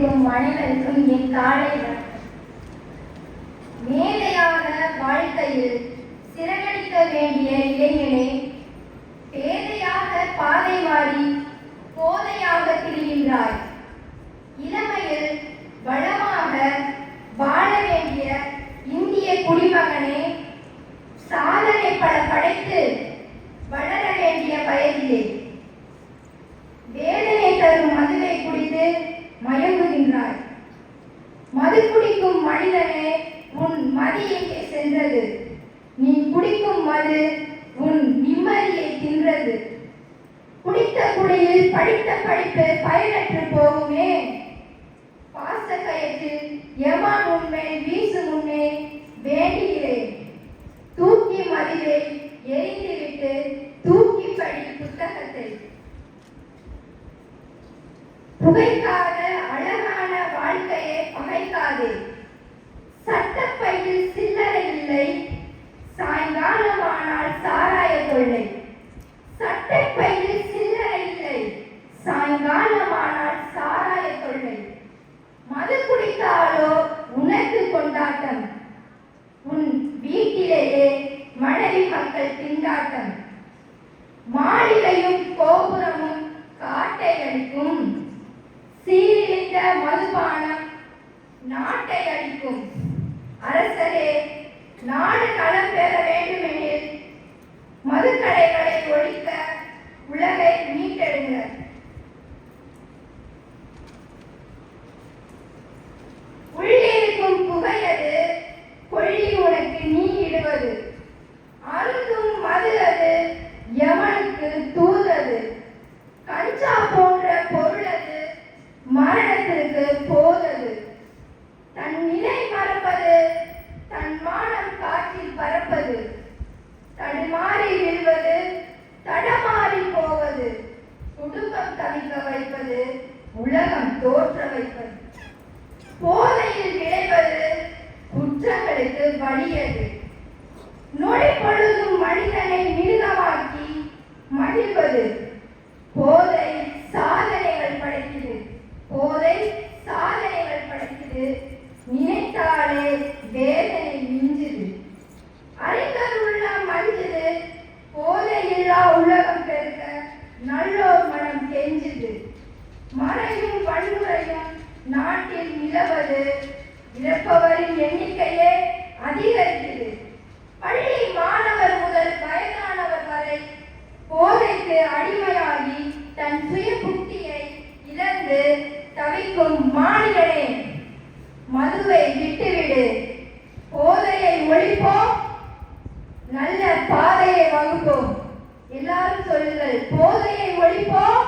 அனைவருக்கும் என் காலை வணக்கம். வாழ்க்கையில் சிறகடிக்க வேண்டிய இளைஞனே பேதையாக பாதை மாறி போதையாக திரிகின்றாய். இளமையில் வள மது குடிக்கும் மனிதனே உன் மதி எங்கே சென்றது. நீ குடிக்கும் மது உன் நிம்மதியை தின்றது. குடித்த குடியில் படித்த படிப்பு பயனற்று போகுமே. பாசக்கயத்தில் எமன் உண்மை வீசு முன்னே வேண்டுகிறேன் தூக்கி மதிலை எரிந்துவிட்டு தூக்கி படி புத்தகத்தை. புகைக்காத பகைக்காதே சட்டப்பையில் சில்லறை இல்லை. சாயங்காலமானால் சாராய கொள்ளை. சட்டப்பையில் சில்லறை இல்லை. சாயங்காலமானால் சாராய கொள்ளை. மது குடித்தாலோ உனக்கு கொண்டாட்டம். உன் வீட்டிலேயே மனைவி மக்கள் திண்டாட்டம். மாளிகையும் கோபுரமும் காட்டை அளிக்கும் சீரிழிந்த மதுபானம் நாட்டை அழிக்கும். அரசரே நாடு நலம் பெற வேண்டுமெனில் மதுக்கடைகளை ஒழிக்க உலகை மீட்டெடுங்க போவது தடுமாறி விழுவது தடமாறி போவது குடும்பம் தவிக்க வைப்பது உலகம் தோற்ற வைப்பது. போதையில் விளைவது குற்றங்களுக்கு வழியது. நொடி பொழுதும் மனிதனை மிருகமாக்கி மகிழ்வது. போதை சாதனைகள் படைக்கிறது போதை சாதனைகள் படைக்கிறது மறையும் பண்புறையும் நாட்டில் நிலவது இறப்பவரின் எண்ணிக்கையே அதிகரித்தது. பள்ளி மாணவர் முதல் வயதானவர் வரை போதைக்கு அடிமையாகி தன் சுய புத்தியை இழந்து தவிக்கும் மாநிலனே மதுவை விட்டுவிடு. போதையை ஒழிப்போம் நல்ல பாதையை வகுப்போம். எல்லாரும் சொல்லுங்கள் போதையை ஒழிப்போம்